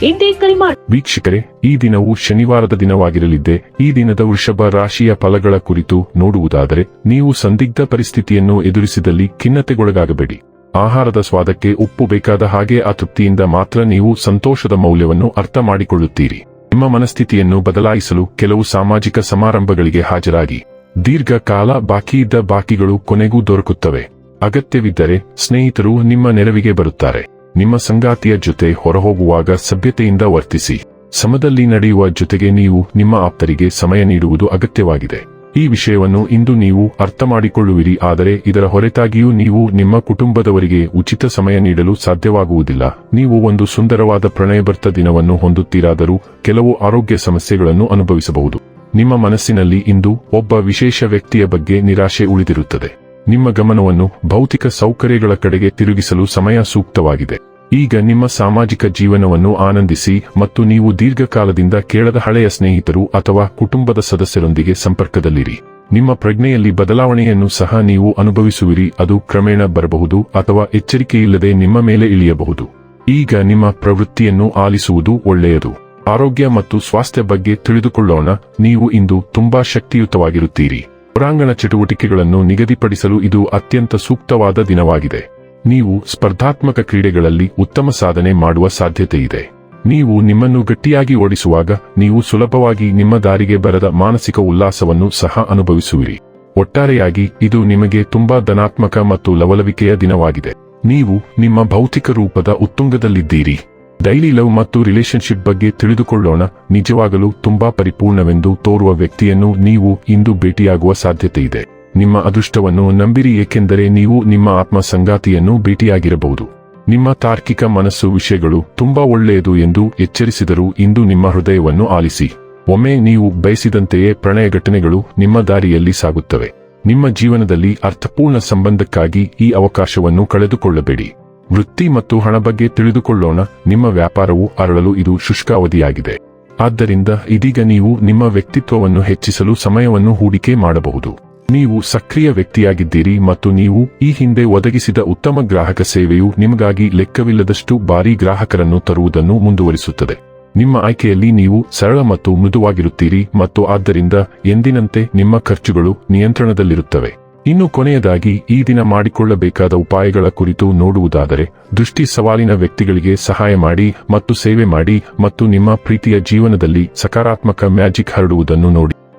ಹಿಂದೆ ಕರೆ ವೀಕ್ಷಕರೇ, ಈ ದಿನವು ಶನಿವಾರದ ದಿನವಾಗಿರಲಿದ್ದೆ, ಈ ದಿನದ ವೃಷಭ ರಾಶಿಯ ಫಲಗಳ ಕುರಿತು ನೋಡುವುದಾದರೆ, ನೀವು ಸಂದಿಗ್ಧ ಪರಿಸ್ಥಿತಿಯನ್ನು ಎದುರಿಸಿದಲ್ಲಿ ಖಿನ್ನತೆಗೊಳಗಾಗಬೇಡಿ. ಆಹಾರದ ಸ್ವಾದಕ್ಕೆ ಉಪ್ಪು ಬೇಕಾದ ಹಾಗೆ ಅತೃಪ್ತಿಯಿಂದ ತೃಪ್ತಿಯಿಂದ ಮಾತ್ರ ನೀವು ಸಂತೋಷದ ಮೌಲ್ಯವನ್ನು ಅರ್ಥ ಮಾಡಿಕೊಳ್ಳುತ್ತೀರಿ. ನಿಮ್ಮ ಮನಸ್ಥಿತಿಯನ್ನು ಬದಲಾಯಿಸಲು ಕೆಲವು ಸಾಮಾಜಿಕ ಸಮಾರಂಭಗಳಿಗೆ ಹಾಜರಾಗಿ. ದೀರ್ಘಕಾಲ ಬಾಕಿಯಿದ್ದ ಬಾಕಿಗಳು ಕೊನೆಗೂ ದೊರಕುತ್ತವೆ. ಅಗತ್ಯವಿದ್ದರೆ ಸ್ನೇಹಿತರು ನಿಮ್ಮ ನೆರವಿಗೆ ಬರುತ್ತಾರೆ. ನಿಮ್ಮ ಸಂಗಾತಿಯ ಜೊತೆ ಹೊರಹೋಗುವಾಗ ಸಭ್ಯತೆಯಿಂದ ವರ್ತಿಸಿ. ಸಮದಲ್ಲಿ ನಡೆಯುವ ಜೊತೆಗೆ ನೀವು ನಿಮ್ಮ ಆಪ್ತರಿಗೆ ಸಮಯ ನೀಡುವುದು ಅಗತ್ಯವಾಗಿದೆ. ಈ ವಿಷಯವನ್ನು ಇಂದು ನೀವು ಅರ್ಥ ಮಾಡಿಕೊಳ್ಳುವಿರಿ ಆದರೆ ಇದರ ಹೊರತಾಗಿಯೂ ನೀವು ನಿಮ್ಮ ಕುಟುಂಬದವರಿಗೆ ಉಚಿತ ಸಮಯ ನೀಡಲು ಸಾಧ್ಯವಾಗುವುದಿಲ್ಲ. ನೀವು ಒಂದು ಸುಂದರವಾದ ಪ್ರಣಯಭರ್ತ ದಿನವನ್ನು ಹೊಂದುತ್ತೀರಾದರೂ ಕೆಲವು ಆರೋಗ್ಯ ಸಮಸ್ಯೆಗಳನ್ನು ಅನುಭವಿಸಬಹುದು. ನಿಮ್ಮ ಮನಸ್ಸಿನಲ್ಲಿ ಇಂದು ಒಬ್ಬ ವಿಶೇಷ ವ್ಯಕ್ತಿಯ ಬಗ್ಗೆ ನಿರಾಶೆ ಉಳಿದಿರುತ್ತದೆ. ನಿಮ್ಮ ಗಮನವನ್ನು ಭೌತಿಕ ಸೌಕರ್ಯಗಳ ಕಡೆಗೆ ತಿರುಗಿಸಲು ಸಮಯ ಸೂಕ್ತವಾಗಿದೆ. ಈಗ ನಿಮ್ಮ ಸಾಮಾಜಿಕ ಜೀವನವನ್ನು ಆನಂದಿಸಿ ಮತ್ತು ನೀವು ದೀರ್ಘಕಾಲದಿಂದ ಕೇಳದ ಹಳೆಯ ಸ್ನೇಹಿತರು ಅಥವಾ ಕುಟುಂಬದ ಸದಸ್ಯರೊಂದಿಗೆ ಸಂಪರ್ಕದಲ್ಲಿರಿ. ನಿಮ್ಮ ಪ್ರಜ್ಞೆಯಲ್ಲಿ ಬದಲಾವಣೆಯನ್ನು ಸಹ ನೀವು ಅನುಭವಿಸುವಿರಿ, ಅದು ಕ್ರಮೇಣ ಬರಬಹುದು ಅಥವಾ ಎಚ್ಚರಿಕೆಯಿಲ್ಲದೆ ನಿಮ್ಮ ಮೇಲೆ ಇಳಿಯಬಹುದು. ಈಗ ನಿಮ್ಮ ಪ್ರವೃತ್ತಿಯನ್ನು ಆಲಿಸುವುದು ಒಳ್ಳೆಯದು. ಆರೋಗ್ಯ ಮತ್ತು ಸ್ವಾಸ್ಥ್ಯ ಬಗ್ಗೆ ತಿಳಿದುಕೊಳ್ಳೋಣ, ನೀವು ಇಂದು ತುಂಬಾ ಶಕ್ತಿಯುತವಾಗಿರುತ್ತೀರಿ. ಹೊರಾಂಗಣ ಚಟುವಟಿಕೆಗಳನ್ನು ನಿಗದಿಪಡಿಸಲು ಇದು ಅತ್ಯಂತ ಸೂಕ್ತವಾದ ದಿನವಾಗಿದೆ. ನೀವು ಸ್ಪರ್ಧಾತ್ಮಕ ಕ್ರೀಡೆಗಳಲ್ಲಿ ಉತ್ತಮ ಸಾಧನೆ ಮಾಡುವ ಸಾಧ್ಯತೆಯಿದೆ. ನೀವು ನಿಮ್ಮನ್ನು ಗಟ್ಟಿಯಾಗಿ ಓಡಿಸುವಾಗ ನೀವು ಸುಲಭವಾಗಿ ನಿಮ್ಮ ದಾರಿಗೆ ಬರದ ಮಾನಸಿಕ ಉಲ್ಲಾಸವನ್ನು ಸಹ ಅನುಭವಿಸುವಿರಿ. ಒಟ್ಟಾರೆಯಾಗಿ ಇದು ನಿಮಗೆ ತುಂಬಾ ಧನಾತ್ಮಕ ಮತ್ತು ಲವಲವಿಕೆಯ ದಿನವಾಗಿದೆ. ನೀವು ನಿಮ್ಮ ಭೌತಿಕ ರೂಪದ ಉತ್ತುಂಗದಲ್ಲಿದ್ದೀರಿ. ಡೈಲಿ ಲವ್ ಮತ್ತು ರಿಲೇಶನ್ಶಿಪ್ ಬಗ್ಗೆ ತಿಳಿದುಕೊಳ್ಳೋಣ. ನಿಜವಾಗಲೂ ತುಂಬಾ ಪರಿಪೂರ್ಣವೆಂದು ತೋರುವ ವ್ಯಕ್ತಿಯನ್ನು ನೀವು ಇಂದು ಭೇಟಿಯಾಗುವ ಸಾಧ್ಯತೆಯಿದೆ. ನಿಮ್ಮ ಅದೃಷ್ಟವನ್ನು ನಂಬಿರಿ ಏಕೆಂದರೆ ನೀವು ನಿಮ್ಮ ಆತ್ಮ ಸಂಗಾತಿಯನ್ನು ಭೇಟಿಯಾಗಿರಬಹುದು. ನಿಮ್ಮ ತಾರ್ಕಿಕ ಮನಸ್ಸು ವಿಷಯಗಳು ತುಂಬಾ ಒಳ್ಳೆಯದು ಎಂದು ಎಚ್ಚರಿಸಿದರೂ ಇಂದು ನಿಮ್ಮ ಹೃದಯವನ್ನು ಆಲಿಸಿ. ಒಮ್ಮೆ ನೀವು ಬಯಸಿದಂತೆಯೇ ಪ್ರಣಯ ಘಟನೆಗಳು ನಿಮ್ಮ ದಾರಿಯಲ್ಲಿ ಸಾಗುತ್ತವೆ. ನಿಮ್ಮ ಜೀವನದಲ್ಲಿ ಅರ್ಥಪೂರ್ಣ ಸಂಬಂಧಕ್ಕಾಗಿ ಈ ಅವಕಾಶವನ್ನು ಕಳೆದುಕೊಳ್ಳಬೇಡಿ. ವೃತ್ತಿ ಮತ್ತು ಹಣ ಬಗ್ಗೆ ತಿಳಿದುಕೊಳ್ಳೋಣ. ನಿಮ್ಮ ವ್ಯಾಪಾರವು ಅರಳಲು ಇದು ಶುಷ್ಕ ಅವಧಿಯಾಗಿದೆ. ಆದ್ದರಿಂದ ಇದೀಗ ನೀವು ನಿಮ್ಮ ವ್ಯಕ್ತಿತ್ವವನ್ನು ಹೆಚ್ಚಿಸಲು ಸಮಯವನ್ನು ಹೂಡಿಕೆ ಮಾಡಬಹುದು. ನೀವು ಸಕ್ರಿಯ ವ್ಯಕ್ತಿಯಾಗಿದ್ದೀರಿ ಮತ್ತು ನೀವು ಈ ಹಿಂದೆ ಒದಗಿಸಿದ ಉತ್ತಮ ಗ್ರಾಹಕ ಸೇವೆಯು ನಿಮಗಾಗಿ ಲೆಕ್ಕವಿಲ್ಲದಷ್ಟು ಬಾರಿ ಗ್ರಾಹಕರನ್ನು ತರುವುದನ್ನು ಮುಂದುವರಿಸುತ್ತದೆ. ನಿಮ್ಮ ಆಯ್ಕೆಯಲ್ಲಿ ನೀವು ಸರಳ ಮತ್ತು ಮೃದುವಾಗಿರುತ್ತೀರಿ ಮತ್ತು ಆದ್ದರಿಂದ ಎಂದಿನಂತೆ ನಿಮ್ಮ ಖರ್ಚುಗಳು ನಿಯಂತ್ರಣದಲ್ಲಿರುತ್ತವೆ. ಇನ್ನು ಕೊನೆಯದಾಗಿ, ಈ ದಿನ ಮಾಡಿಕೊಳ್ಳಬೇಕಾದ ಉಪಾಯಗಳ ಕುರಿತು ನೋಡುವುದಾದರೆ, ದೃಷ್ಟಿ ಸವಾಲಿನ ವ್ಯಕ್ತಿಗಳಿಗೆ ಸಹಾಯ ಮಾಡಿ ಮತ್ತು ಸೇವೆ ಮಾಡಿ ಮತ್ತು ನಿಮ್ಮ ಪ್ರೀತಿಯ ಜೀವನದಲ್ಲಿ ಸಕಾರಾತ್ಮಕ ಮ್ಯಾಜಿಕ್ ಹರಡುವುದನ್ನು ನೋಡಿ.